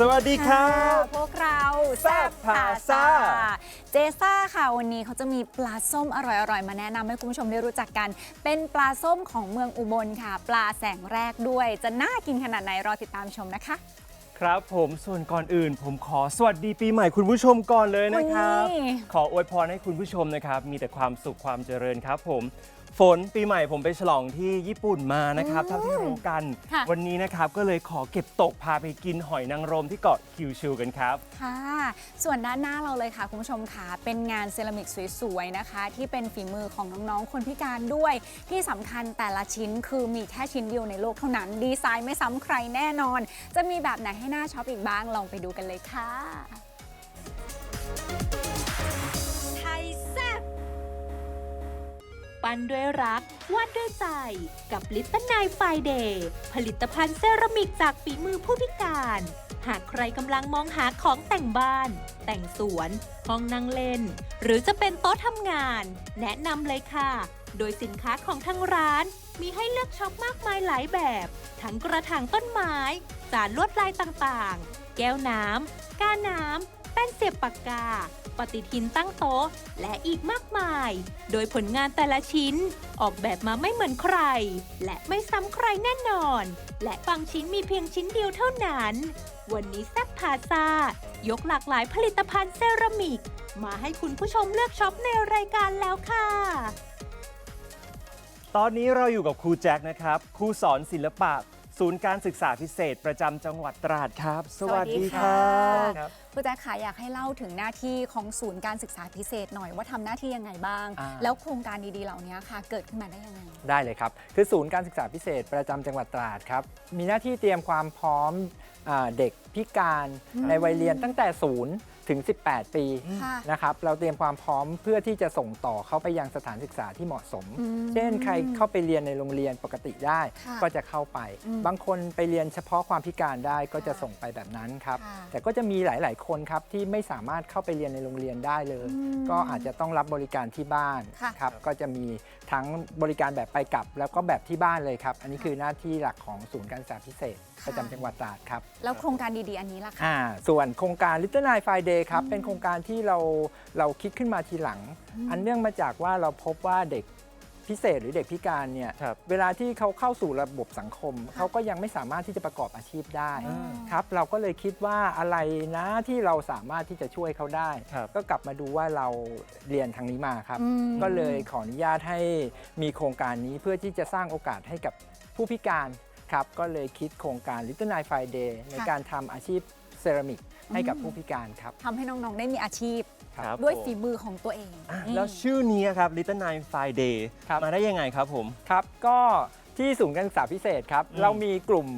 สวัสดีสวัสดีครับ พวกเราแซ่บพาซ่าเจซ่าค่ะวันนี้เขาจะมีปลาส้มอร่อยๆ มาแนะนำให้คุณผู้ชมได้รู้จักกัน เป็นปลาส้มของเมืองอุบลค่ะ ปลาแสงแรกด้วย จะน่ากินขนาดไหนรอติดตามชมนะคะ ครับผมส่วนก่อนอื่น ผมขอสวัสดีปีใหม่คุณผู้ชมก่อนเลยนะครับ อุ๊ย ขออวยพรให้คุณผู้ชมนะครับ มีแต่ความสุขความเจริญครับผม ฝนปีใหม่ผมไปฉลองที่ญี่ปุ่นมานะครับเท่าที่รู้กัน ค่ะ วันนี้นะครับก็เลยขอเก็บตกพาไปกินหอยนางรมที่เกาะคิวชูกันครับ ค่ะ ส่วนด้านหน้าเราเลยค่ะ คุณผู้ชมค่ะ เป็นงานเซรามิกสวยๆนะคะ ที่เป็นฝีมือของน้องๆ คนพิการด้วย ที่สำคัญแต่ละชิ้นคือมีแค่ชิ้นเดียวในโลกเท่านั้น ดีไซน์ไม่ซ้ำใครแน่นอน จะมีแบบไหนให้หน่าช็อปอีกบ้างลองไปดูกันเลยค่ะ ปั้นด้วยรัก วาดด้วยใจ กับลิตเติ้ลไนไฟเดย์ผลิตภัณฑ์เซรามิกจากฝีมือผู้พิการ หากใครกำลังมองหาของแต่งบ้าน แต่งสวน ห้องนั่งเล่น หรือจะเป็นโต๊ะทำงาน แนะนำเลยค่ะ โดยสินค้าของทางร้าน มีให้เลือกช็อปมากมายหลายแบบ ทั้งกระถางต้นไม้จานลวดลายต่างๆ แก้วน้ำก้าน้ำ แป้นเสียบปากกา ปฏิทินตั้งโต๊ะ และอีกมากมาย โดยผลงานแต่ละชิ้น ออกแบบมาไม่เหมือนใคร และไม่ซ้ำใครแน่นอน และบางชิ้นมีเพียงชิ้นเดียวเท่านั้น วันนี้แซ่บพาซายกหลากหลายผลิตภัณฑ์เซรามิก มาให้คุณผู้ชมเลือกช็อปในรายการแล้วค่ะ ตอนนี้เราอยู่กับครูแจ็คนะครับ ครูสอนศิลปะ ศูนย์การศึกษาพิเศษประจำจังหวัดตราดครับ สวัสดีครับครับ คุณแจ๊คขาอยากให้เล่าถึงหน้าที่ของศูนย์การศึกษาพิเศษหน่อยว่าทำหน้าที่ยังไงบ้าง อ่า แล้วโครงการดีๆเหล่านี้ค่ะ เกิดขึ้นมาได้ยังไง ได้เลยครับ คือศูนย์การศึกษาพิเศษประจำจังหวัดตราดครับ มีหน้าที่เตรียมความพร้อมอาเด็กพิการในวัยเรียนตั้งแต่ศูนย์ ถึง 18 ปีค่ะ นะครับ เราเตรียมความพร้อมเพื่อที่จะส่งต่อเขาไปยังสถานศึกษาที่เหมาะสม อืม เช่นใครเข้าไปเรียนในโรงเรียนปกติได้ ค่ะก็จะเข้าไป อืมบางคนไปเรียนเฉพาะความพิการได้ก็จะค่ะส่งไปแบบนั้นครับ ค่ะแต่ก็จะมีหลาย ๆ คนครับที่ไม่สามารถเข้าไปเรียนในโรงเรียนได้เลย อืมก็อาจจะต้องรับบริการที่บ้านค่ะ ครับ ก็จะมีทั้งบริการแบบไปกลับ แล้วก็แบบที่บ้านเลยครับ อันนี้คือหน้าที่หลักของศูนย์การศึกษาพิเศษค่ะประจำจังหวัดตราดครับ แล้วโครงการดีๆ อันนี้ล่ะค่ะ อ่าส่วนโครงการ Little Night Friday ครับ เป็นโครงการที่เราเราคิดขึ้นมาทีหลัง อันเนื่องมาจากว่าเราพบว่าเด็กพิเศษหรือเด็กพิการเนี่ย ครับเวลาที่เขาเข้าสู่ระบบสังคม เขาก็ยังไม่สามารถที่จะประกอบอาชีพได้อืมครับเราก็เลยคิดว่าอะไรนะที่เราสามารถที่จะช่วยเขาได้ ครับ ก็กลับมาดูว่าเราเรียนทางนี้มาครับ อืม ก็เลยขออนุญาตให้มีโครงการนี้เพื่อที่จะสร้างโอกาสให้กับผู้พิการครับ ก็เลยคิดโครงการ Little Night Friday ในการทำอาชีพ เซรามิกให้กับผู้พิการครับ ทำให้น้องๆได้มีอาชีพ ครับด้วยผมฝีมือของตัวเองอะอืม แล้วชื่อนี้ครับ Little Nine Friday ครับ มาได้ยังไงครับผม ครับ ก็ที่ศูนย์การศึกษาพิเศษครับ อืม เรามีกลุ่ม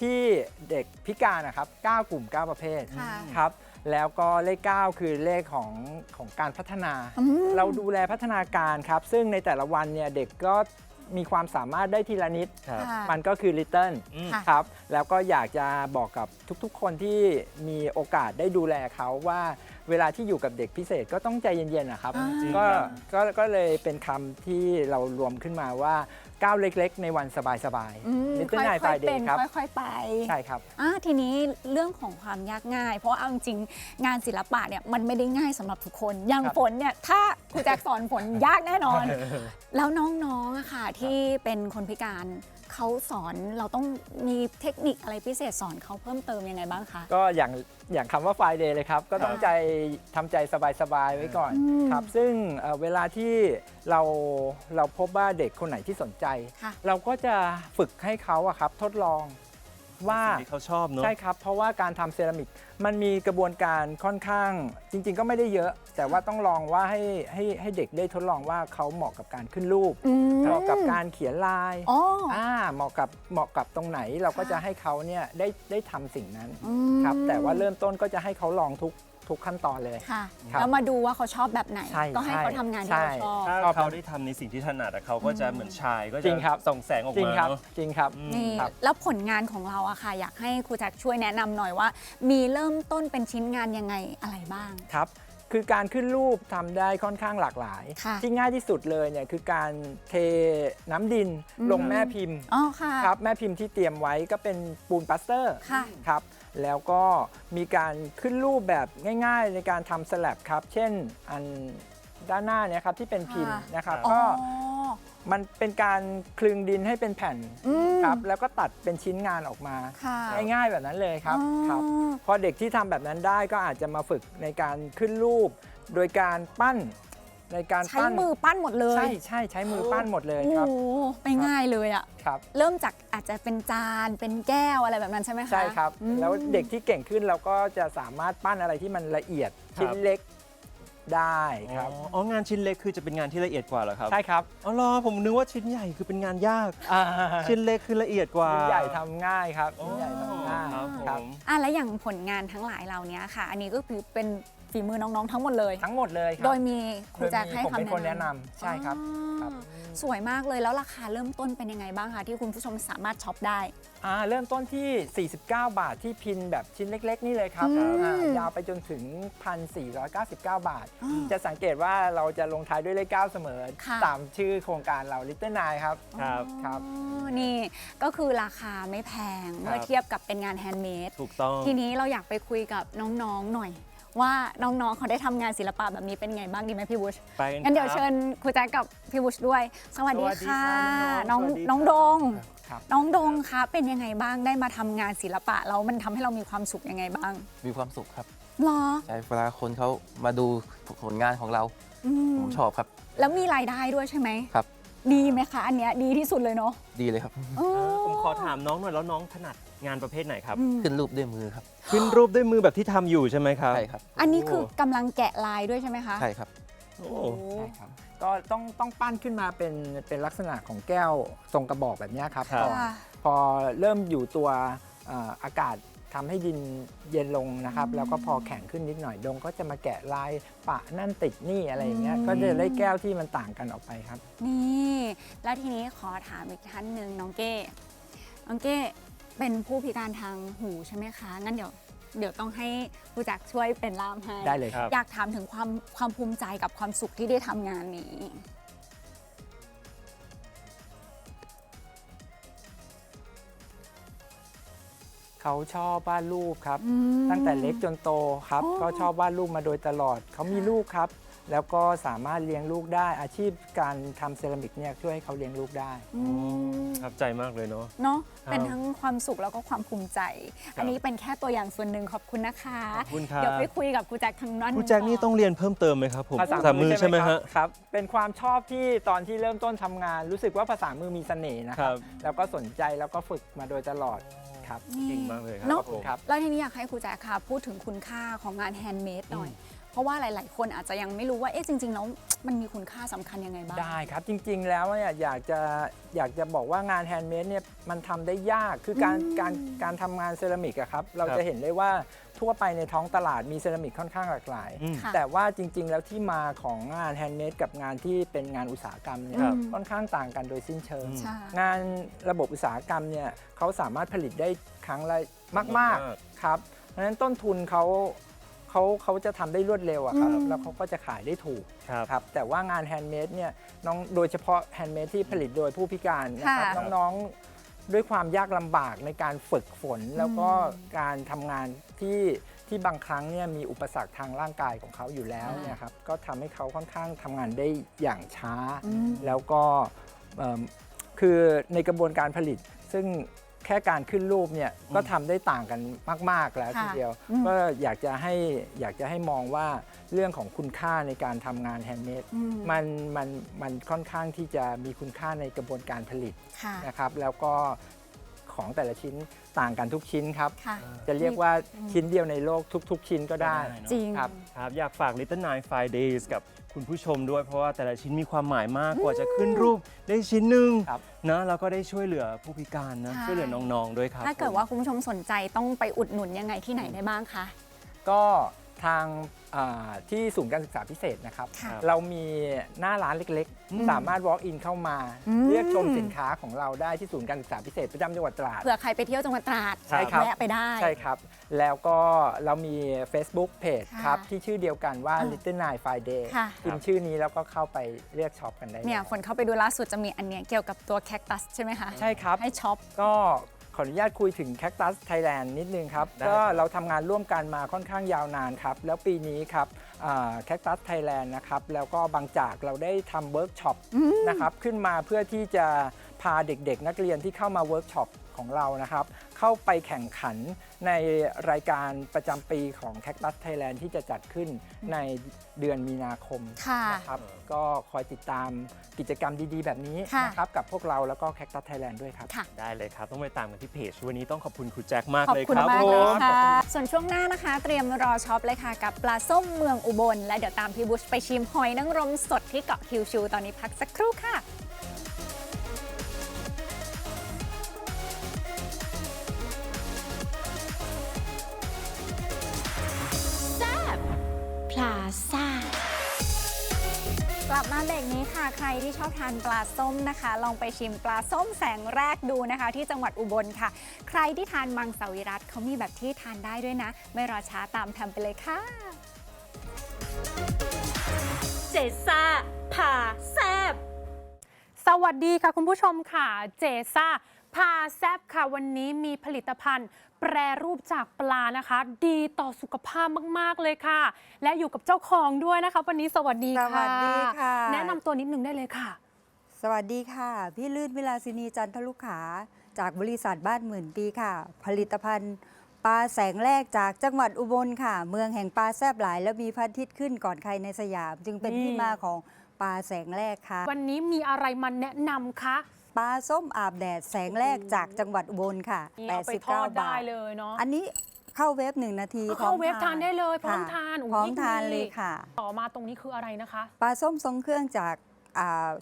ที่เด็กพิการนะครับ 9 กลุ่ม 9 ประเภทค่ะ ครับ แล้วก็เลข 9 คือเลขของของการพัฒนา อืม เราดูแลพัฒนาการครับ ซึ่งในแต่ละวันเนี่ยเด็กก็ มีความสามารถได้ทีละนิด ครับ ค่ะ มันก็คือ Little อืม ค่ะ ครับ แล้วก็อยากจะบอกกับทุกๆ คนที่มีโอกาสได้ดูแลเขาว่าเวลาที่อยู่กับเด็กพิเศษก็ต้องใจเย็นๆนะครับ อ่าจริงก็ครับ ก็ก็เลยเป็นคำที่เรารวมขึ้นมาว่าก้าวเล็กๆ ในวันสบายอืมๆ Little ค่ Night อยๆเป็น Friday ครับ ค่อยๆไป ใช่ครับ อะทีนี้เรื่องของความยากง่าย เพราะว่าเอาจริงๆงานศิลปะเนี่ยมันไม่ได้ง่ายสำหรับทุกคน อย่างครับ ฝนเนี่ยถ้าครูแจ็คสอนฝนยากแน่นอน แล้วน้องๆอะค่ะที่เป็นคนพิการเขาสอนเราต้องมีเทคนิคอะไรพิเศษสอนเขาเพิ่มเติมยังไงบ้างคะ ก็อย่างอย่างคำว่า Friday เลยครับ ก็ต้องค่ะใจทำใจสบายๆไว้ก่อนอืมครับ ซึ่งเอ่อเวลาที่เราเราพบว่าเด็กคนไหนที่สนใจ ค่ะ เราก็จะฝึกให้เขาอะครับทดลอง ว่าสิ่งที่เขาชอบเนอะ ใช่ครับ เพราะว่าการทำเซรามิกมันมีกระบวนการค่อนข้างจริง ๆ ก็ไม่ได้เยอะ แต่ว่าต้องลองว่าให้ให้ให้เด็กได้ทดลองว่าเขาเหมาะกับการขึ้นรูป อืมเหมาะกับการเขียนลายอ๋ออ่าเหมาะกับเหมาะกับตรงไหนเราก็ค่ะจะให้เขาเนี่ยได้ได้ทำสิ่งนั้น อืม ครับแต่ว่าเริ่มต้นก็จะให้เขาลองทุก ทุกขั้นตอนเลย ค่ะครับแล้วมาดูว่าเขาชอบแบบไหน ใช่ก็ให้ใช่เขาทำงานที่เขาใช่ ชอบ ถ้าชอบเขาได้ทำในสิ่งที่ถนัดอะเขาก็จะเหมือนชายก็จจะริงครับ ส่องแสงออกจริงมาครับเนอะจริงครับ อืม นี่ครับ แล้วผลงานของเราอะค่ะ อยากให้ครูแจ็คช่วยแนะนำหน่อยว่า มีเริ่มต้นเป็นชิ้นงานยังไงอะไรบ้าง ครับคือการขึ้นรูปทำได้ค่อนข้างหลากหลาย ค่ะที่ง่ายที่สุดเลยเนี่ยคือการเทน้ำดินอืม ลงแม่พิมพ์อ๋อค่ะ ครับแม่พิมพ์ที่เตรียมไว้ก็เป็นปูนปลาสเตอร์ค่ะ ครับ แล้วก็มีการขึ้นรูปแบบง่าย ๆ ในการทำสลับครับ เช่นอันด้านหน้าเนี่ยครับที่เป็นพินค่ะนะครับอ๋อก็มันเป็นการคลึงดินให้เป็นแผ่นอืมครับแล้วก็ตัดเป็นชิ้นงานออกมาค่ะง่ายๆแบบนั้นเลยครับอ๋อครับ พอเด็กที่ทำแบบนั้นได้ก็อาจจะมาฝึกในการขึ้นรูป โดยการปั้น ในการใช้ปั้นมือปั้นหมดเลย ใช่ใช่ใช้มือปั้นหมดเลยโอ้ครับโหไปง่ายเลยอะครับ เริ่มจากอาจจะเป็นจานเป็นแก้วอะไรแบบนั้นใช่ไหมคะใช่ครับ อืม แล้วเด็กที่เก่งขึ้นเราก็จะสามารถปั้นอะไรที่มันละเอียดครับ ชิ้นเล็กได้ครับ อ๋ออ๋องานชิ้นเล็กคือจะเป็นงานที่ละเอียดกว่าเหรอครับใช่ครับอ๋อเหรอผมนึกว่าชิ้นใหญ่คือเป็นงานยากอ่าชิ้นเล็กคือละเอียดกว่าชิ้นใหญ่ทำง่ายครับอ๋อชิ้นใหญ่ทำง่ายครับผครับมอะแล้วอย่างผลงานทั้งหลายเหล่านี้ค่ะ อันนี้ก็คือเป็นฝีมือน้องๆทั้งหมดเลย ทั้งหมดเลยครัโดบยมีครูแจ็คให้ผมคำเป็นคนแนะแนะนำนำใช่ครับ ครับ อ่าสวยมากเลยแล้วราคาเริ่มต้นเป็นยังไงบ้างคะที่คุณผู้ชมสามารถช็อปได้ อ่าเริ่มต้นที่ 49 บาทที่พินแบบชิ้นเล็ก ๆ นี่เลยครับอืมอ่ายาวไปจนถึง 1,499 บาท อ่าจะสังเกตว่าเราจะลงท้ายด้วยเลข 9 เสมอ ค่ะ ตามชื่อโครงการเรา Little Nine ครับ ครับ ครับ อ๋อนี่ก็คือราคาไม่แพงเมื่อเทียบกับเป็นงานแฮนด์เมด ถูกต้อง ทีนี้เราอยากไปคุยกับน้องๆหน่อย ว่าน้องๆเขาได้ทำงานศิลปะแบบนี้เป็นไงบ้างดีไหมพี่บุชไปกันงั้นเดี๋ยวครับ เชิญครูแจ็คกับพี่บุชด้วย สวัสดีสวัสดีค่ะ ครับน้องสวัสดีน้องครับดง ครับ น้องดงคะเป็นยังไงบ้างได้มาทำงานศิลปะแล้วมันทำให้เรามีความสุขยังไงบ้างมีความสุขครับหรอใช่เวลาคนเขามาดูผลงานของเรา อืมผมชอบครับ แล้วมีรายได้ด้วยใช่ไหมครับ ดีไหมคะ อันเนี้ยดีที่สุดเลยเนาะดีเลยครับ เออผมขอถามน้องหน่อยแล้วน้องถนัด งานประเภทไหนครับ อืมขึ้นรูปด้วยมือครับ ขึ้นรูปด้วยมือแบบที่ทำอยู่ใช่ไหมครับ ใช่ครับ อันนี้คือกำลังแกะลายด้วยใช่ไหมคะใช่ครับ โอ้ใช่ครับก็ต้องต้องปั้นขึ้นมาเป็นเป็นลักษณะของแก้วทรงกระบอกแบบเนี้ยครับครับก่อนค่ะ พอเริ่มอยู่ตัวเอ่ออากาศทำให้ดินเย็นลงนะครับแล้วก็พอแข็งขึ้นนิดหน่อยดง ก็จะมาแกะลายปะนั่นติดนี่อะไรอย่างเงี้ยอืม ก็จะได้แก้วที่มันต่างกันออกไปครับ นี่ แล้วทีนี้ขอถามอีกท่านหนึ่งน้องเก้ น้องเก้ เป็นผู้พิการทางหูใช่ไหมคะ งั้นเดี๋ยวเดี๋ยวต้องให้ผู้จักช่วยเป็นล่ามให้ ได้เลยครับ อยากถามถึงความความภูมิใจกับความสุขที่ได้ทำงานนี้ เขาชอบวาดรูปครับ อืมตั้งแต่เล็กจนโตครับอ๋อก็ชอบวาดรูปมาโดยตลอด เขามีลูกครับ แล้วก็สามารถเลี้ยงลูกได้ อาชีพการทำเซรามิกเนี่ยช่วยให้เขาเลี้ยงลูกได้ อืมประทับใจมากเลยเนาะ เนาะครับเป็นทั้งความสุขแล้วก็ความภูมิใจครับอันนี้เป็นแค่ตัวอย่างส่วนหนึ่งขอบคุณนะคะขอบคุณครับ เดี๋ยวไปคุยกับครูแจ็คทางนั้น ครูแจ็คนี่ต้องเรียนเพิ่มเติมไหมครับผมภาษามือใช่ไหมฮะ ครับ เป็นความชอบที่ตอนที่เริ่มต้นทำงาน รู้สึกว่าภาษามือมีเสน่ห์นะคครัรับ บ แล้วก็สนใจแล้วก็ฝึกมาโดยตลอดครับนี่เก่งมากเลยครับเนาะผม ครับ แล้วทีนี้อยากให้ครูแจ๊คค่ะ พูดถึงคุณค่าของงานแฮนด์เมดหน่อย เพราะว่าหลาย ๆ คนอาจจะยังไม่รู้ว่าเอ๊ะจริง ๆ แล้วมันมีคุณค่าสำคัญยังไงบ้าง ได้ครับจริงๆแล้วเนี่ยอยากจะอยากจะบอกว่างานแฮนด์เมดเนี่ยมันทำได้ยากคือการอืมการการทำงานเซรามิกอะครับเราครับจะเห็นได้ว่าทั่วไปในท้องตลาดมีเซรามิกค่อนข้างหลากหลาย อืม ค่ะ แต่ว่าจริง ๆ แล้วที่มาของงานแฮนด์เมดกับงานที่เป็นงานอุตสาหกรรมเนี่ยครับ ค่อนข้างต่างกันโดยสิ้นเชิงอืมใช่ งานระบบอุตสาหกรรมเนี่ยเขาสามารถผลิตได้ครั้งละมากๆครับเพราะฉะนั้นต้นทุนเขา เขาเขาจะทำได้รวดเร็วอะครับอืม แล้วเขาก็จะขายได้ถูกครับ ครับแต่ว่างานแฮนด์เมดเนี่ยน้องโดยเฉพาะแฮนด์เมดที่ผลิตโดยผู้พิการนะครับค่ะ น้องๆด้วยความยากลำบากในการฝึกฝนแล้วก็อืมการทำงานที่ที่บางครั้งเนี่ยมีอุปสรรคทางร่างกายของเขาอยู่แล้วค่ะเนี่ยครับก็ทำให้เขาค่อนข้างทำงานได้อย่างช้า อืม แล้วก็เอิ่มคือในกระบวนการผลิตซึ่ง แค่การขึ้นรูปเนี่ยก็ทำได้ต่างกันมาก ๆ แล้วค่ะทีเดียว อืม ก็อยากจะให้อยากจะให้มองว่าเรื่องของคุณค่าในการทำงานแฮนด์เมดอืมมันมันมันค่อนข้างที่จะมีคุณค่าในกระบวนการผลิตค่ะ นะครับ แล้วก็ ของแต่ละชิ้นต่างกันทุกชิ้นครับ ค่ะ จะเรียกว่าชิ้นเดียวในโลกทุก ๆ ชิ้นก็ได้ได้เนอะ จริง ครับ ครับอยากฝาก Little Nine Five Days กับคุณผู้ชมด้วย เพราะว่าแต่ละชิ้นมีความหมายมากกว่าจะขึ้นรูปได้ชิ้นหนึ่งครับ นะแล้วก็ได้ช่วยเหลือผู้พิการนะใช่ ช่วยเหลือน้อง ๆ ด้วยครับถ้าเกิดผมว่าคุณผู้ชมสนใจต้องไปอุดหนุนยังไงที่ไหนได้บ้างคะ ก็ ทางอ่าที่ศูนย์การศึกษาพิเศษนะครับ ค่ะเรามีหน้าร้านเล็กอืมๆสามารถ walk in เข้ามา อืม เลือกชมสินค้าของเราได้ที่ศูนย์การศึกษาพิเศษประจำจังหวัดตราด เผื่อใครไปเที่ยวจังหวัดตราดใช่ครับ แวะไปได้ ใช่ครับ แล้วก็เรามี Facebook Page ค่ะครับ ที่ชื่อเดียวกันว่าอ่า Little Nine Friday ค่ะ พิมพ์ชื่อนี้แล้วก็เข้าไปเลือกช็อปกันได้เนี่ยลฝนเข้าไปดูล่าสุดจะมีอันเนี้ยเกี่ยวกับตัวแคคตัสใช่ไหมคะ ใช่ครับ ให้ช็อป ก็ ขออนุญาตคุยถึง Cactus Thailand นิดนึงครับ ได้ก็ครับเราทำงานร่วมกันมาค่อนข้างยาวนานครับ แล้วปีนี้ครับอ่า Cactus Thailand นะครับ แล้วก็บางจากเราได้ทำเวิร์กช็อปนะครับ ขึ้นมาเพื่อที่จะพาเด็กๆ นักเรียนที่เข้ามาเวิร์กช็อปของเรานะครับ เข้าไปแข่งขันในรายการประจำปีของ Cactus Thailand ที่จะจัดขึ้นในเดือนมีนาคมค่ะนะครับก็คอยติดตามกิจกรรมดีๆ แบบนี้ค่ะ นะครับกับพวกเราแล้วก็ Cactus Thailand ด้วยครับ ค่ะ ได้เลยครับ ต้องไปตามกันที่เพจ วันนี้ต้องขอบคุณครูแจ็คมากขอบเลยคุณครับมากผเลยม ค่ะ ส่วนช่วงหน้านะคะ เตรียมรอช็อปเลยค่ะ กับปลาส้มเมืองอุบล และเดี๋ยวตามพี่บุชไปชิมหอยนางรมสดที่เกาะคิวชู ตอนนี้พักสักครู่ค่ะ มาเบรกนี้ค่ะ ใครที่ชอบทานปลาส้มนะคะ ลองไปชิมปลาส้มแสงแรกดูนะคะ ที่จังหวัดอุบลค่ะ ใครที่ทานมังสวิรัตเขามีแบบที่ทานได้ด้วยนะ ไม่รอช้าตามแพมไปเลยค่ะ เจซ่าพาแซบสวัสดีค่ะคุณผู้ชมค่ะ เจซ่าพาแซบค่ะวันนี้มีผลิตภัณฑ์ แปรรูปจากปลานะคะ ดีต่อสุขภาพมาก ๆ เลยค่ะ และอยู่กับเจ้าของด้วยนะคะ วันนี้สวัสดีค่ะ สวัสดีค่ะ แนะนำตัวนิดนึงได้เลยค่ะ สวัสดีค่ะ พี่ลื่นวิลาสินีจันทลุขา จากบริษัทบ้านหมื่นปีค่ะ ผลิตภัณฑ์ปลาแสงแรกจากจังหวัดอุบลค่ะ เมืองแห่งปลาแซบหลาย และมีพระอาทิตย์ขึ้นก่อนใครในสยาม จึงเป็นนี่ ที่มาของปลาแสงแรกค่ะ วันนี้มีอะไรมาแนะนำคะ ปลาส้มอาบแดดแสงแรกจากจังหวัดอุบลค่ะนี่เอาไปทอด89ได้บาทเลยเนาะอันนี้เข้าเว็บหนึ่งนาทีเอาเข้าพร้อมเว็บทานได้เลยพร้อมค่ะทานอุ๊ยพร้อมยิ่งทานดีเลยค่ะ ต่อมาตรงนี้คืออะไรนะคะ ปลาส้มทรงเครื่องจากอ่า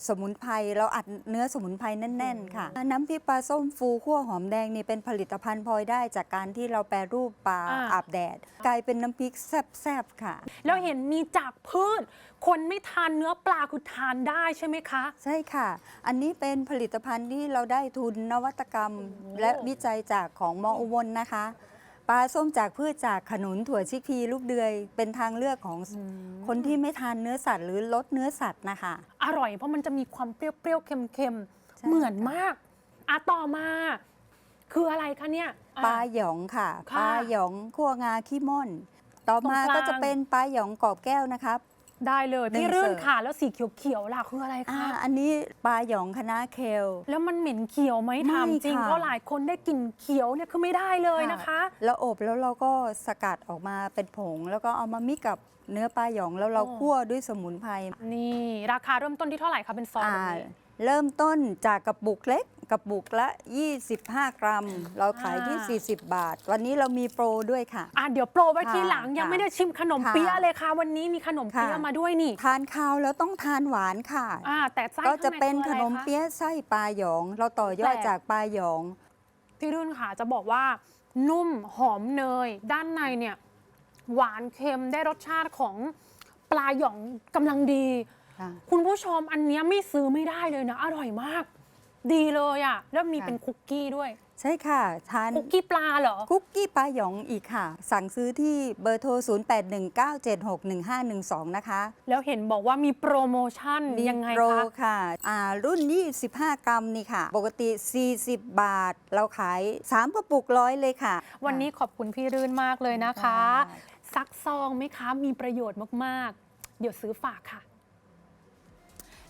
สมุนไพรเราอัดเนื้อสมุนไพรแน่น ๆ ค่ะ น้ำพริกปลาส้มฟูคั่วหอมแดงนี่เป็นผลิตภัณฑ์พลอยได้จากการที่เราแปรรูปปลาอ่า อาบแดด กลายเป็นน้ำพริกแซ่บๆค่ะ แล้วเห็นมีจากพืช คนไม่ทานเนื้อปลาคือทานได้ใช่ไหมคะ ใช่ค่ะ อันนี้เป็นผลิตภัณฑ์ที่เราได้ทุนนวัตกรรม และวิจัยจากของมออุบลนะคะ ปลาส้มจากพืชจากขนุนถั่วชิกพีลูกเดือย เป็นทางเลือกของคนที่ไม่ทานเนื้อสัตว์หรือลดเนื้อสัตว์นะคะ อร่อยเพราะมันจะมีความเปรี้ยวๆเค็มใช่ๆเหมือนมากอะต่อมา คืออะไรคะเนี่ยอะปลาหยองค่ะค่ะ ปลาหยองคั่วงาขี้ม่อน ต่อมาตรงกลางก็จะเป็นปลาหยองกรอบแก้วนะครับ ได้เลยหนึ่งพี่รื่นเสิร์ฟค่ะแล้วสีเขียวๆล่ะคืออะไรอ่าคะอันนี้ปลาหยองคณะเคล แล้วมันเหม็นเขียวไหมไม่ถามจริงค่ะ เพราะหลายคนได้กลิ่นเขียวเนี่ยคือไม่ได้เลยนะคะ แล้วอบแล้วเราก็สกัดออกมาเป็นผง แล้วก็เอามามิกกับเนื้อปลาหยองแล้วเราโอ้ คั่วด้วยสมุนไพรนี่ราคาเริ่มต้นที่เท่าไหร่คะเป็นซองอ่าแบบนี้ เริ่มต้นจากกระปุกเล็กกระปุกละ 25 กรัม เราขายที่ 40 บาท วันนี้เรามีโปรด้วยค่ะ อะเดี๋ยวโปรไว้ทีหลังค่ะยังไม่ได้ชิมขนมค่ะเปี๊ยะเลยค่ะ วันนี้มีขนมเปี๊ยะค่ะ มาด้วยนี่ทานข้าวแล้วต้องทานหวานค่ะ อ่าแต่ไส้ก็จะข้างใเป็นขคืออะไรนมคะเปี๊ยะไส้ปลาหยอง เราต่อยอดแปลก จากปลาหยอง พี่รุ่นค่ะจะบอกว่า นุ่มหอมเนย ด้านในเนี่ย หวานเค็มได้รสชาติของปลาหยองกำลังดี ค่ะ คุณผู้ชมอันเนี้ยไม่ซื้อไม่ได้เลยนะ อร่อยมาก ดีเลยอะ่ะแล้วมีค่ะ เป็นคุกกี้ด้วย ใช่ค่ะทานคุกกี้ปลาเหรอ คุกกี้ปลาหยองอีกค่ะ สั่งซื้อที่เบอร์โทร 0819761512 นะคะ แล้วเห็นบอกว่ามีโปรโมชั่นยังไงโปรคะ ค่ะอ่ารุ่น 25 กรัมนี่ค่ะ ปกติ 40 บาท เราขาย 3 กระปุกร้อยเลยค่ะ วันนี้ขอบคุณพี่รื่นมากเลยนะคะค่ะซักซองไหมคะ มีประโยชน์มาก ๆ เดี๋ยวซื้อฝากค่ะ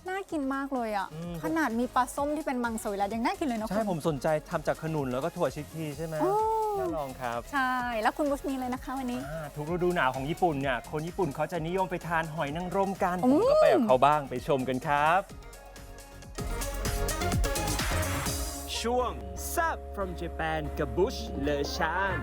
น่ากินมากเลยอะ อืม ขนาดมีปลาส้มที่เป็นมังสวิรัตยังน่ากินเลยนะใช่คุณผมสนใจทำจากขนุนแล้วก็ถั่วชิคกี้ใช่ไหมโอ้น่าลองครับใช่ แล้วคุณบุชมีเลยนะคะวันนี้ อ่าทุกฤดูหนาวของญี่ปุ่นเนี่ยคนญี่ปุ่นเขาจะนิยมไปทานหอยนางรมกันอืผมมก็ไปกับเขาบ้างไปชมกันครับ ช่วง s u p from Japan กับบุชเลชาน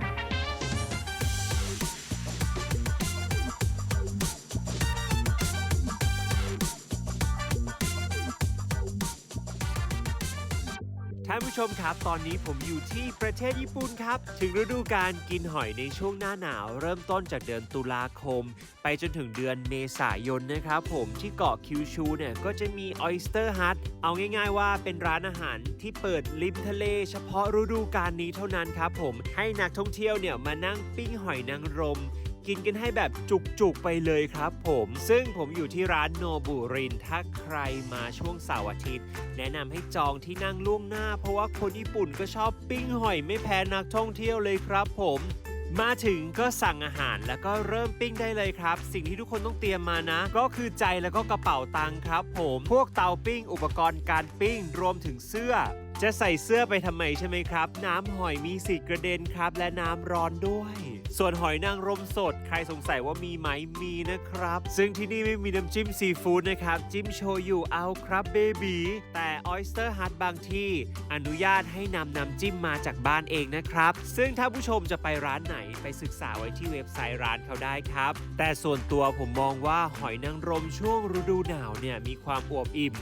ท่านผู้ชมครับ ตอนนี้ผมอยู่ที่ประเทศญี่ปุ่นครับ ถึงฤดูการกินหอยในช่วงหน้าหนาว เริ่มต้นจากเดือนตุลาคม ไปจนถึงเดือนเมษายนนะครับผมที่เกาะคิวชูเนี่ยก็จะมี Oyster Hut เอาง่ายๆว่าเป็นร้านอาหารที่เปิดริมทะเล เฉพาะฤดูการนี้เท่านั้นครับผมให้นักท่องเที่ยวเนี่ยมานั่งปิ้งหอยนางรม กินกันให้แบบจุกๆไปเลยครับผม ซึ่งผมอยู่ที่ร้านโนบุริน ถ้าใครมาช่วงเสาร์อาทิตย์ แนะนำให้จองที่นั่งล่วงหน้า เพราะว่าคนญี่ปุ่นก็ชอบปิ้งหอยไม่แพ้นักท่องเที่ยวเลยครับผมมาถึงก็สั่งอาหารแล้วก็เริ่มปิ้งได้เลยครับ สิ่งที่ทุกคนต้องเตรียมมานะ ก็คือใจแล้วก็กระเป๋าตังค์ครับ ผม พวกเตาปิ้ง อุปกรณ์การปิ้ง รวมถึงเสื้อ จะใส่เสื้อไปทำไมใช่ไหมครับ น้ำหอยมีสีกระเด็นครับ และน้ำร้อนด้วย ส่วนหอยนางรมสด ใครสงสัยว่ามีไหมมีนะครับ ซึ่งที่นี่ไม่มีน้ำจิ้มซีฟู้ดนะครับ จิ้มโชยุเอาครับเบบีแต่ออยสเตอร์ฮัทบางที่อนุญาตให้นำน้ำจิ้มมาจากบ้านเองนะครับ ซึ่งถ้าผู้ชมจะไปร้านไหนไปศึกษาไว้ที่เว็บไซต์ร้านเขาได้ครับ แต่ส่วนตัวผมมองว่าหอยนางรมช่วงฤดูหนาวเนี่ยมีความอวบอิ่ม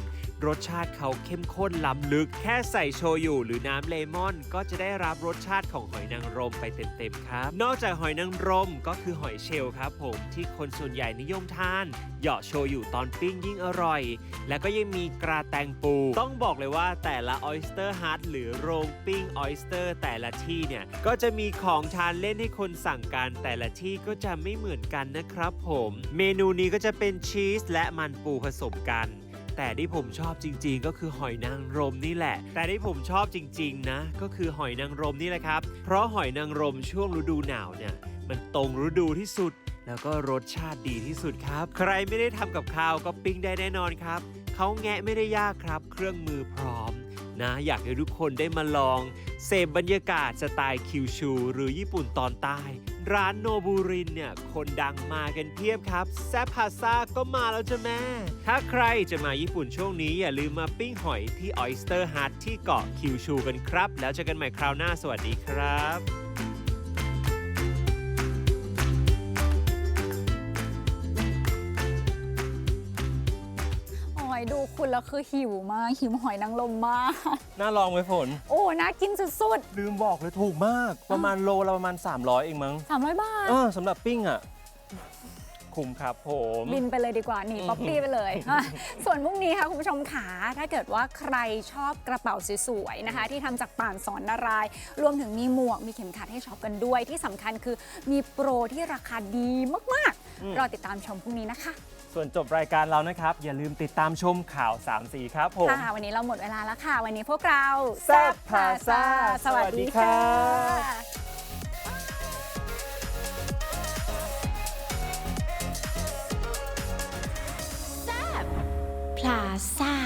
รสชาติเขาเข้มข้นล้ำลึก แค่ใส่โชยุหรือน้ำเลมอน ก็จะได้รับรสชาติของหอยนางรมไปเต็มๆครับ นอกจากหอยนางรมก็คือหอยเชลล์ครับผมที่คนส่วนใหญ่นิยมทานเหยาะโชยุตอนปิ้งยิ่งอร่อย แล้วก็ยังมีกระแตงปู ต้องบอกเลยว่าแต่ละออยสเตอร์ฮัทหรือโรงปิ้งออยสเตอร์แต่ละที่เนี่ยก็จะมีของทานเล่นให้คนสั่งกันแต่ละที่ก็จะไม่เหมือนกันนะครับผม เมนูนี้ก็จะเป็นชีสและมันปูผสมกัน แต่ที่ผมชอบจริง ๆ ก็คือหอยนางรมนี่แหละ แต่ที่ผมชอบจริง ๆ นะ ก็คือหอยนางรมนี่แหละครับ เพราะหอยนางรมช่วงฤดูหนาวเนี่ย มันตรงฤดูที่สุด แล้วก็รสชาติดีที่สุดครับ ใครไม่ได้ทำกับข้าวก็ปิ้งได้แน่นอนครับเขาแงะไม่ได้ยากครับ เครื่องมือพร้อม นะ อยากให้ทุกคนได้มาลอง เสพบรรยากาศสไตล์คิวชู หรือญี่ปุ่นตอนใต้ ร้านโนบูรินเนี่ย คนดังมากันเพียบครับ แซปพาซาก็มาแล้วจ้ะแม่ ถ้าใครจะมาญี่ปุ่นช่วงนี้อย่าลืมมาปิ้งหอยที่ออยสเตอร์ฮัทที่เกาะคิวชูกันครับ แล้วเจอกันใหม่คราวหน้าสวัสดีครับ คุณแล้วคือหิวมาก หิวหอยนางรมมาก น่าลองไหมฝน โอ้น่ากินสุดลืมบอกเลยถูกมาก ประมาณโลละประมาณ 300 เองมั้งๆ 300 บาท เออสำหรับปิ้งอะ คุ้มครับผม บินไปเลยดีกว่าหนีป๊อปปี้ไปเลย ส่วนพรุ่งนี้ค่ะ คุณผู้ชมขาถ้าเกิดว่าใครชอบกระเป๋าสวยๆนะคะ ที่ทำจากป่านสอนนารายณ์รวมถึงมีหมวกมีเข็มขัดให้ช็อปกันด้วย ที่สำคัญคือมีโปรที่ราคาดีมากอืมๆรอติดตามชมพรุ่งนี้นะคะ ส่วนจบรายการเรานะครับ อย่าลืมติดตามชมข่าว3สีครับผม ค่ะ วันนี้เราหมดเวลาแล้วค่ะ วันนี้พวกเราแซ่บพาซ่าสวัสดีสวัสดีครัค่ะบพลาซ่า